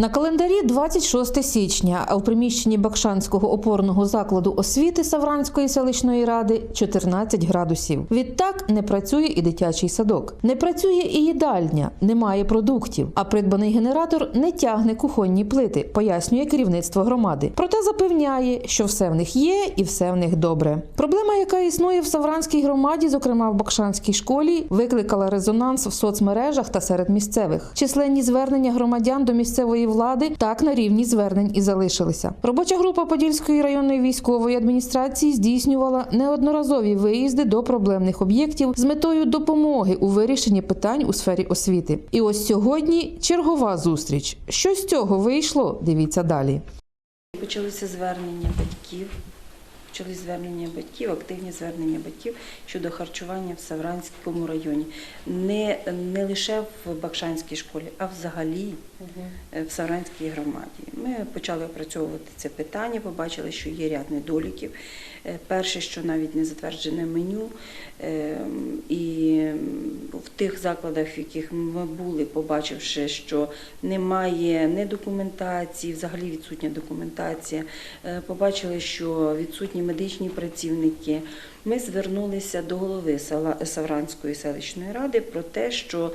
На календарі 26 січня, в приміщенні Бакшанського опорного закладу освіти Савранської селищної ради 14 градусів. Відтак не працює і дитячий садок, не працює і їдальня, немає продуктів. А придбаний генератор не тягне кухонні плити, пояснює керівництво громади. Проте запевняє, що все в них є і все в них добре. Проблема, яка існує в Савранській громаді, зокрема в Бакшанській школі, викликала резонанс в соцмережах та серед місцевих. Численні звернення громадян до місцевої влади так на рівні звернень і залишилися. Робоча група Подільської районної військової адміністрації здійснювала неодноразові виїзди до проблемних об'єктів з метою допомоги у вирішенні питань у сфері освіти. І ось сьогодні чергова зустріч. Що з цього вийшло? Дивіться далі. Почалися звернення батьків, почали звернення батьків, активні звернення батьків щодо харчування в Савранському районі. Не, не лише в Бакшанській школі, а взагалі е, в Савранській громаді. Ми почали опрацьовувати це питання, побачили, що є ряд недоліків. Е, Перше, що навіть не затверджене меню, е, і в тих закладах, в яких ми були, побачивши, що немає не документації, взагалі відсутня документація, е, побачили, що відсутні медичні працівники. Ми звернулися до голови Савранської селищної ради про те, що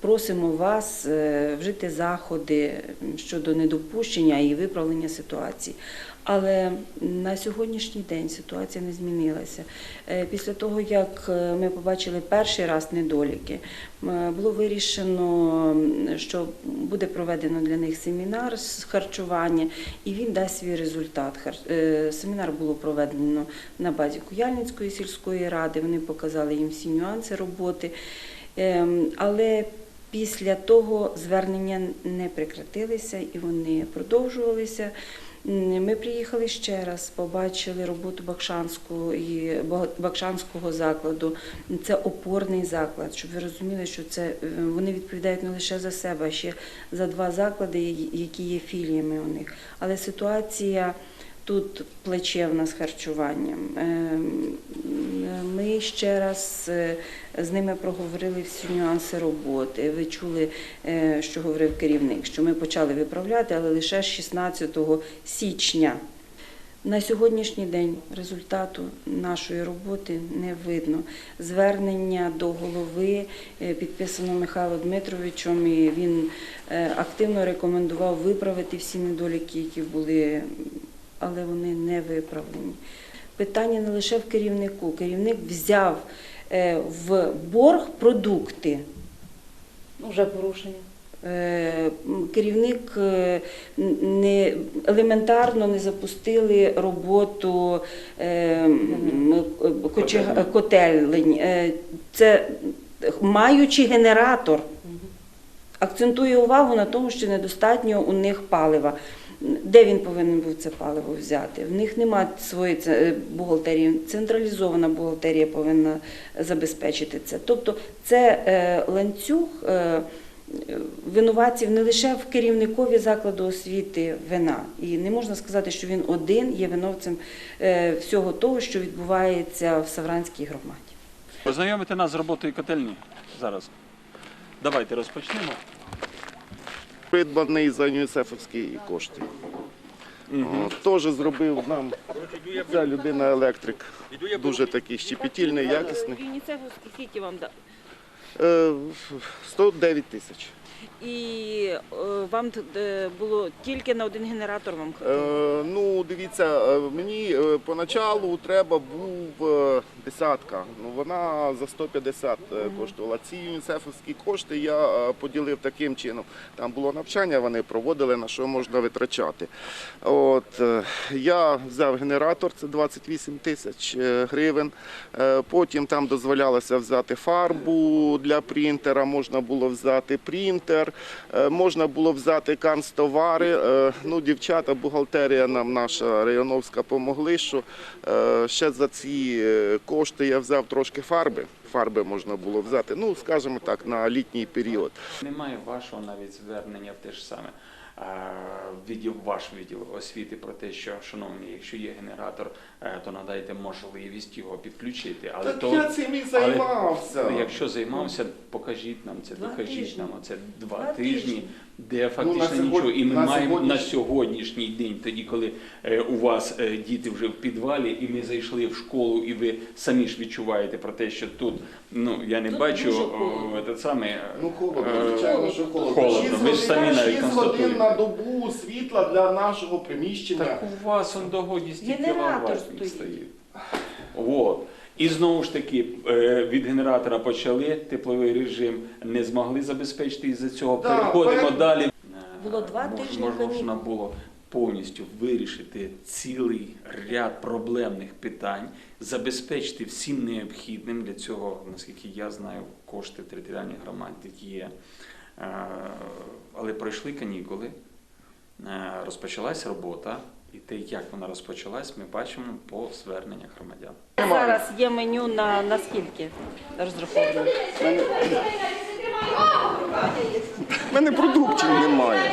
просимо вас е, вжити заходи щодо недопущення і виправлення ситуації. Але на сьогоднішній день ситуація не змінилася. Е, Після того, як е, ми побачили перший раз недоліки, було вирішено, що буде проведено для них семінар з харчування, і він дасть свій результат. Е, Семінар було проведено на базі Куяльницької сільської ради. Вони показали їм всі нюанси роботи. Ем, Але після того звернення не прекратилися і вони продовжувалися. Ми приїхали ще раз, побачили роботу Бакшанського і Бакшанського закладу. Це опорний заклад, щоб ви розуміли, що це е, вони відповідають не лише за себе, а ще за два заклади, які є філіями у них. Але ситуація тут плечевна з харчуванням. Ем, Ми ще раз е, з ними проговорили всі нюанси роботи. Ви чули, е, що говорив керівник, що ми почали виправляти, але лише з 16 січня. На сьогоднішній день результату нашої роботи не видно. Звернення до голови е, підписано Михайло Дмитровичем, і він е, активно рекомендував виправити всі недоліки, які були, але вони не виправлені. Питання не лише в керівнику. Керівник взяв е, в борг продукти. Ну, вже порушення. Е, Керівник е, не елементарно не запустили роботу котелень. Це маючи генератор, акцентує увагу на тому, що недостатньо у них палива. Де він повинен був це паливо взяти? В них немає своєї е, бухгалтерії. Централізована бухгалтерія повинна забезпечити це. Тобто це е, ланцюг е, винуватців не лише в керівникові закладу освіти вина. І не можна сказати, що він один є виновцем всього того, що відбувається в Савранській громаді. Познайомити нас з роботою котельні зараз. Давайте розпочнемо. Придбаний за юнісефовські кошти. Теж зробив нам ця людина електрик. Дуже такий щепетільний, якісний. Юніцефовські скільки вам дав? Е, 109 тисяч. І е, вам е, було тільки на один генератор вам хватило? Е, ну, дивіться, е, мені поначалу треба був десятка. Ну, вона за 150 е, коштувала. Ці юнісефовські кошти я поділив таким чином. Там було навчання, вони проводили, на що можна витрачати. От, я взяв генератор, це 28 тисяч гривень. Потім там дозволялося взяти фарбу для принтера, можна було взяти принтер, е, можна було взяти канцтовари. Е, Ну, дівчата, бухгалтерія нам наша районовська помогли, що е, ще за ці кошти я взяв трошки фарби. Фарби можна було взяти, ну, скажімо так, на літній період. Немає вашого навіть звернення в те ж саме. Е, Відділ, ваш відділ освіти про те, що, шановні, якщо є генератор, е, то надайте можливість його підключити. Але Так то, я цим і займався. Але, Якщо займався, покажіть нам це, Два докажіть тижні. нам це два, Два тижні. тижні. Де фактично Ну, нічого. сьогодні- І ми на маємо сьогодні- на сьогоднішній день, тоді, коли е, у вас е, діти вже в підвалі, і ми зайшли в школу, і ви самі ж відчуваєте про те, що тут, ну я не Тут бачу те саме. Ну, холодно, е, звичайно, що холодно. холодно. Шість Ви ж самі навіть шість годин на добу світла для нашого приміщення. Так у вас он догоді стільки стоїть. стоїть. І знову ж таки е, від генератора почали тепловий режим, не змогли забезпечити із-за цього. Да, Переходимо перед- далі. Е, Було два Мож- тижні Можна було повністю вирішити цілий ряд проблемних питань, забезпечити всім необхідним для цього, наскільки я знаю, кошти в територіальній громаді є. Е, Але пройшли канікули, е, розпочалась робота, і те, як вона розпочалась, ми бачимо по зверненнях громадян. Зараз є меню на, на скільки розраховано? У мене продуктів немає.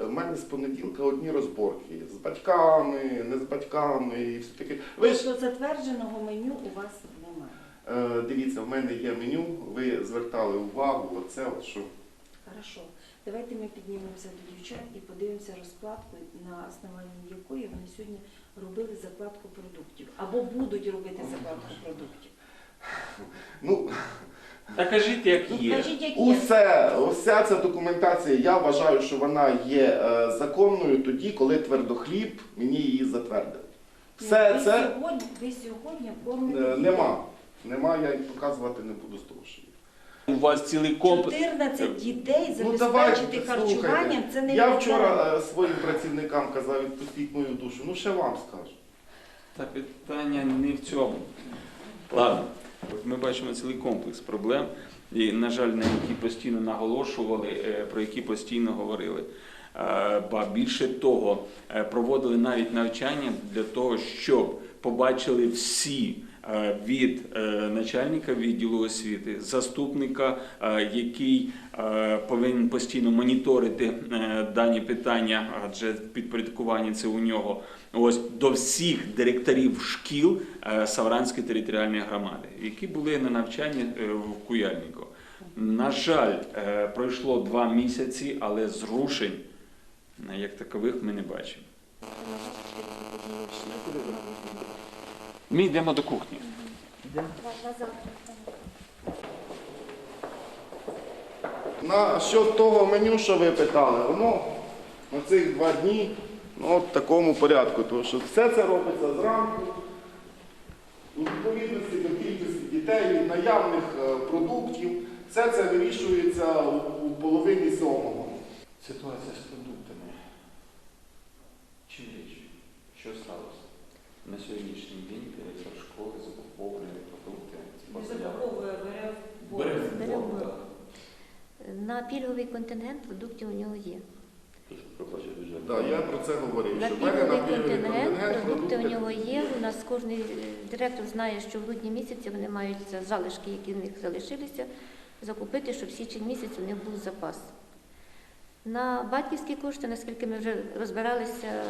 У мене з понеділка одні розборки з батьками, не з батьками і все таке. Ви ж Тобто затвердженого меню у вас немає. е, дивіться, в мене є меню. Ви звертали увагу. Оце от що. Хорошо. Давайте ми піднімемося до дівчат і подивимося розкладку, на основанні якої вони сьогодні робили закладку продуктів. Або будуть робити закладку продуктів. Ну Та кажіть, як Ну, є. кажіть, усе, уся ця документація. Я вважаю, що вона є е, законною тоді, коли твердохліб мені її затвердив. Все ви це сьогодні, ви сьогодні кормите е, нема. Нема, я їх показувати не буду з того, що є. У вас цілий комплекс. 14 дітей Ну, давайте, забезпечити харчуванням, це не Я вчора е, своїм працівникам казав, відпустіть мою душу. Ну ще вам скажу. Та питання не в цьому. Ладно, ми бачимо цілий комплекс проблем, і, на жаль, на які постійно наголошували, е, про які постійно говорили. Е, Ба більше того, е, проводили навіть навчання для того, щоб побачили всі від е, начальника відділу освіти, заступника, е, який е, повинен постійно моніторити е, дані питання, адже підпорядкування це у нього. Ось до всіх директорів шкіл е, Савранської територіальної громади, які були на навчанні е, в Куяльнику. На жаль, е, пройшло два місяці, але зрушень е, як такових ми не бачимо. Ми йдемо до кухні. На що того меню, що ви питали, воно на цих два дні ну, в такому порядку. Тому що все це робиться зранку. У відповідності до кількості дітей, наявних е, продуктів, все це вирішується у, у половині сьомого. Ситуація з продуктами. Чим річ? Що сталося? На сьогоднішній день директор школи закуповує продукти. Бере в Бере в борг, борг. так. На пільговий контингент продуктів у нього є. Так, я про це говорив. На що в мене пільговий пільговий контингент контингент продукти у нього є. У нас кожний е, директор знає, що в грудні місяці вони мають за залишки, які в них залишилися, закупити, щоб в січень місяць у них був запас. На батьківські кошти, наскільки ми вже розбиралися,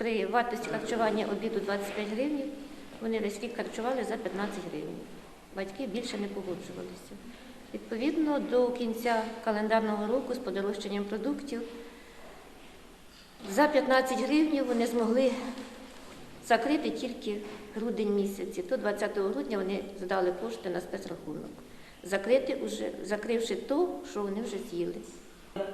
при вартості харчування обіду 25 гривень, вони весь рік харчували за 15 гривень. Батьки більше не погоджувалися. Відповідно, до кінця календарного року з подорожчанням продуктів за 15 гривень вони змогли закрити тільки грудень місяць. І То 20 грудня вони здали кошти на спецрахунок. Закрити уже, закривши то, що вони вже з'їли.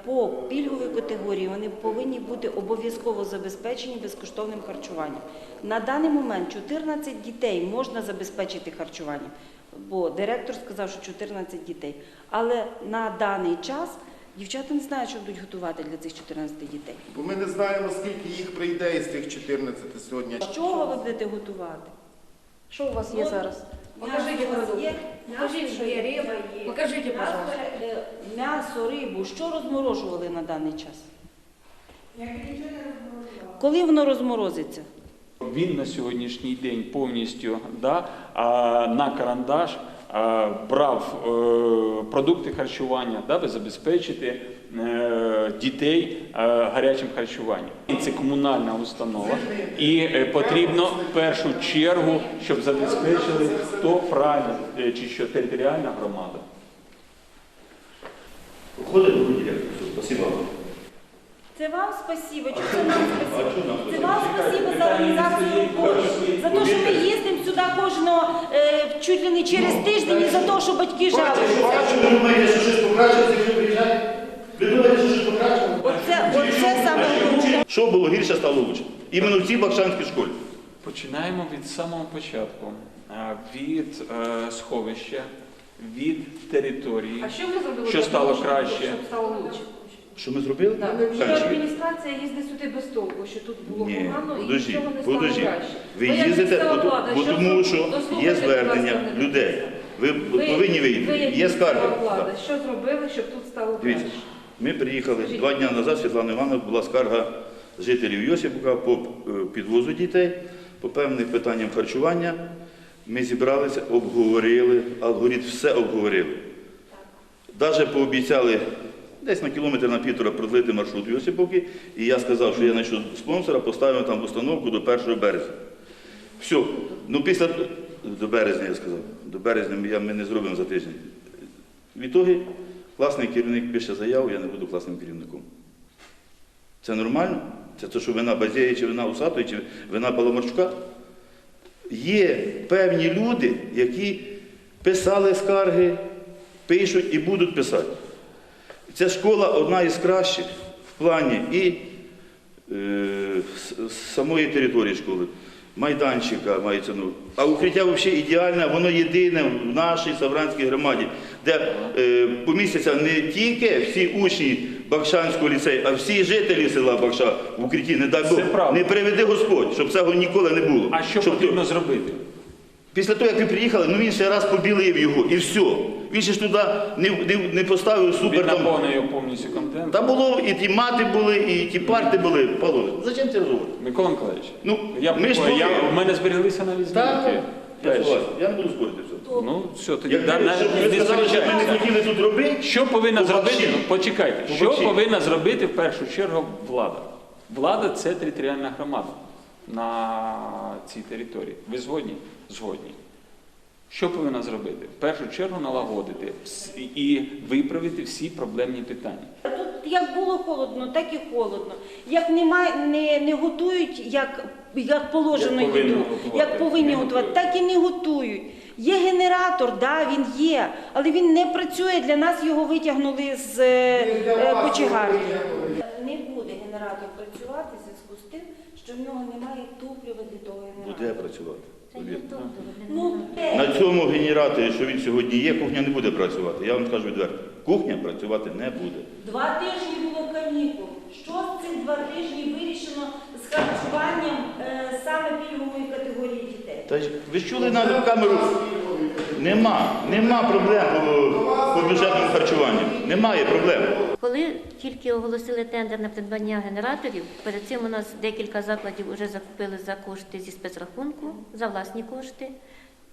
По пільговій категорії вони повинні бути обов'язково забезпечені безкоштовним харчуванням. На даний момент 14 дітей можна забезпечити харчуванням, бо директор сказав, що 14 дітей. Але на даний час дівчата не знають, що будуть готувати для цих 14 дітей. Бо ми не знаємо, скільки їх прийде із тих 14 сьогодні. З чого ви будете готувати? Що у вас є зараз? Покажіть продукти. Покажіть, що є риба, є. Покажіть, пожалуйста. Е, М'ясо, рибу, що розморожували на даний час? Коли воно розморозиться? Він на сьогоднішній день повністю да, а, на карандаш а, брав е, продукти харчування, даби забезпечити дітей е, гарячим харчуванням. І це комунальна установа, і е, потрібно в першу чергу, щоб забезпечили хто правильно, е, чи що територіальна громада. Уходить до директора. Все, спасибо. Це вам спасибо, чи це нам спасибо? Це вам спасибо за організацію роботи, за те, що ми їздимо сюди кожного е, чуть ли не через тиждень і за те, що батьки жалуються. Бачу, ви думаєте, що щось покращилося, якщо приїжджаєте? Ви думаєте, що щось? Оце, оце саме головне. Що було гірше, стало лучше. Іменно в цій Бакшанській школі. Починаємо від самого початку, а, від е, сховища, від території. А що ви зробили? Що для стало щоб- краще? Щоб стало лучше? Що ми зробили? Так. Що Перше. адміністрація їздить сюди без толку, що тут було Ні, погано і подожди, нічого не стало подожди. краще. Ви Ну, як їздите, місцева бо, влада, бо що тому що дослухайте, є звернення мене. людей. Ви, Ви- повинні ви, як Є місцева скарги. влада, Так. що зробили, щоб тут стало Дивіться, краще? Ми приїхали два дні назад, Світлана Івановна, була скарга жителів Йосипука по е, підвозу дітей, по певним питанням харчування. Ми зібралися, обговорили, алгоритм все обговорили. Навіть пообіцяли десь на кілометр на півтора продлити маршрут Йосипівки, і я сказав, що я знайшов спонсора, поставив там установку до 1 березня. Все. Ну після до березня я сказав. До березня ми не зробимо за тиждень. Відтоді класний керівник пише заяву, я не буду класним керівником. Це нормально? Це те, що вина Базєї, чи вина Усатої, чи вина Паламарчука? Є певні люди, які писали скарги, пишуть і будуть писати. Ця школа одна із кращих в плані і е, самої території школи, майданчика мається. Ну, а укриття взагалі ідеальне, воно єдине в нашій Савранській громаді, де е, помістяться не тільки всі учні Бакшанського ліцею, а всі жителі села Бакша в укритті, не дай Бог, не приведи Господь, щоб цього ніколи не було. А що Щоб потрібно зробити? Після того, як ви приїхали, ну він ще раз побілив його і все. Він ще ж туди не, не, не поставив Він супер там. наповнює його повністю контент. Та було і ті мати були, і ті парти були. Павло, зачем це розговор? Микола Миколаївич, Ну, я, ми ж я, в мене зберіглися навіть знімки. Я, согласен, я не буду спорити все. Ну, все, тоді Як да, щоб ви не сказали, що ми не сперечайтеся. хотіли тут робити, Що повинна зробити? Ну, почекайте, що повинна зробити в першу чергу влада? Влада це територіальна громада на цій території. Ви згодні? Згодні. Що повинна зробити? В першу чергу налагодити і виправити всі проблемні питання. Тут як було холодно, так і холодно. Як немає, не, не готують, як, як положено Як повинні їду, готувати. як повинні готувати, готують. так і не готують. Є генератор, да, він є, але він не працює. Для нас його витягнули з е, е, кочегарки. Не буде генератор працювати в зв'язку з тим, що в нього немає топлива для того буде працювати. Повірте. Ну, На цьому генераторі, що він сьогодні є, кухня не буде працювати. Я вам скажу відверто. Кухня працювати не буде. Два тижні було канікул. Що з цих два тижні вирішено з харчуванням е, саме пільгової категорії дітей? Та ж ви ж чули на камеру? Нема, нема проблем по, по бюджетному харчуванню. Немає проблем. Коли тільки оголосили тендер на придбання генераторів, перед цим у нас декілька закладів вже закупили за кошти зі спецрахунку, за власні кошти.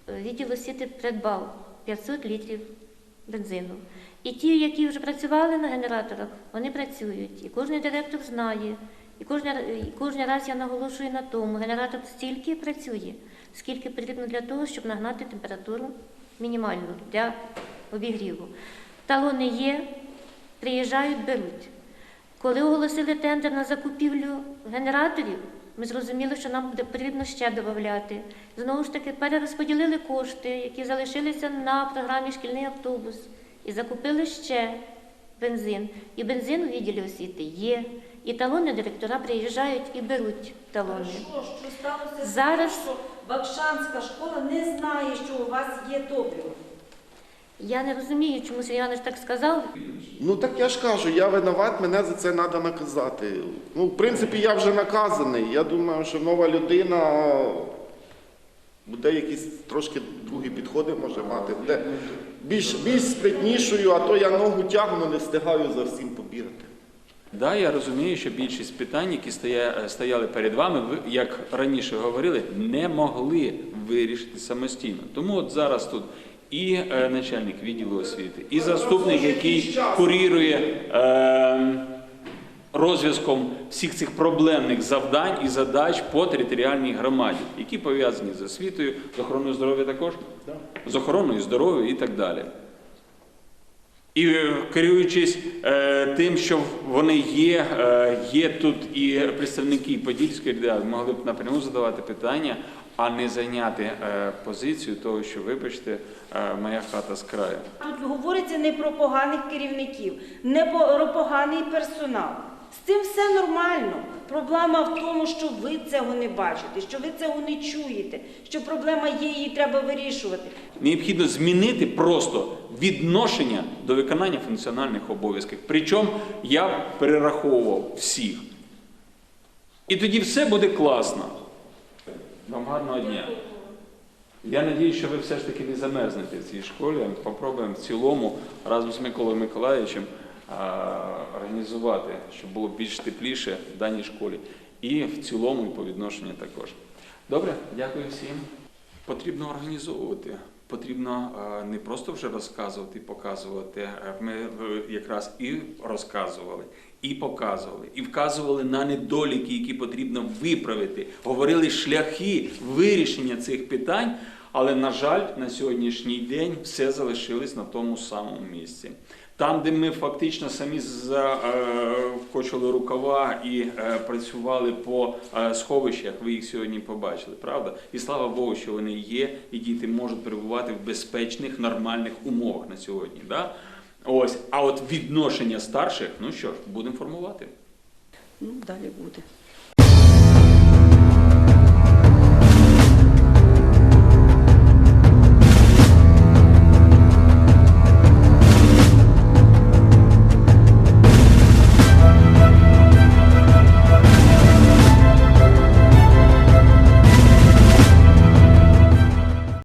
Е, Відділ освіти придбав 500 літрів бензину. І ті, які вже працювали на генераторах, вони працюють. І кожен директор знає. І кожен раз я наголошую на тому, генератор стільки працює, скільки потрібно для того, щоб нагнати температуру мінімальну для обігріву. Талони є, приїжджають, беруть. Коли оголосили тендер на закупівлю генераторів, ми зрозуміли, що нам буде потрібно ще додати. Знову ж таки, перерозподілили кошти, які залишилися на програмі шкільний автобус, і закупили ще бензин. І бензин у відділі освіти є. І талони директора приїжджають і беруть талони. Що, що сталося Зараз- що Бакшанська школа не знає, що у вас є топливо? Я не розумію, чому Сергій Іванович так сказав. Ну так я ж кажу, я винуват, мене за це треба наказати. Ну, в принципі, я вже наказаний. Я думаю, що нова людина буде якісь трошки другі підходи може мати. Буде більш, більш спритнішою, а то я ногу тягну, не встигаю за всім побігати. Да, я розумію, що більшість питань, які стояли перед вами, ви, як раніше говорили, не могли вирішити самостійно. Тому от зараз тут і е, начальник відділу освіти, і заступник, який курірує е, розв'язком всіх цих проблемних завдань і задач по територіальній громаді, які пов'язані з освітою, з охороною здоров'я також, з охороною здоров'я і так далі. І е, керуючись е, тим, що вони є, е, є тут і представники Подільської РДА, могли б напряму задавати питання, а не зайняти е, позицію того, що, вибачте, моя хата з краю. Тут говориться не про поганих керівників, не про поганий персонал. З цим все нормально. Проблема в тому, що ви цього не бачите, що ви цього не чуєте, що проблема є, її треба вирішувати. Необхідно змінити просто відношення до виконання функціональних обов'язків. Причому я перераховував всіх. І тоді все буде класно. Вам гарного дня. Я сподіваюся, що ви все ж таки не замерзнете в цій школі. Попробуємо в цілому разом з Миколою Миколаївичем організувати, щоб було більш тепліше в даній школі. І в цілому, і по відношенню також. Добре, дякую всім. Потрібно організовувати. Потрібно не просто вже розказувати і показувати. Ми е, якраз і розказували, і показували, і вказували на недоліки, які потрібно виправити. Говорили шляхи вирішення цих питань. Але, на жаль, на сьогоднішній день все залишилось на тому самому місці. Там, де ми фактично самі закочили рукава і е, працювали по е, сховищах, ви їх сьогодні побачили, правда? І слава Богу, що вони є, і діти можуть перебувати в безпечних, нормальних умовах на сьогодні. Да? Ось, а от відношення старших, ну що ж, будемо формувати. Ну, далі буде.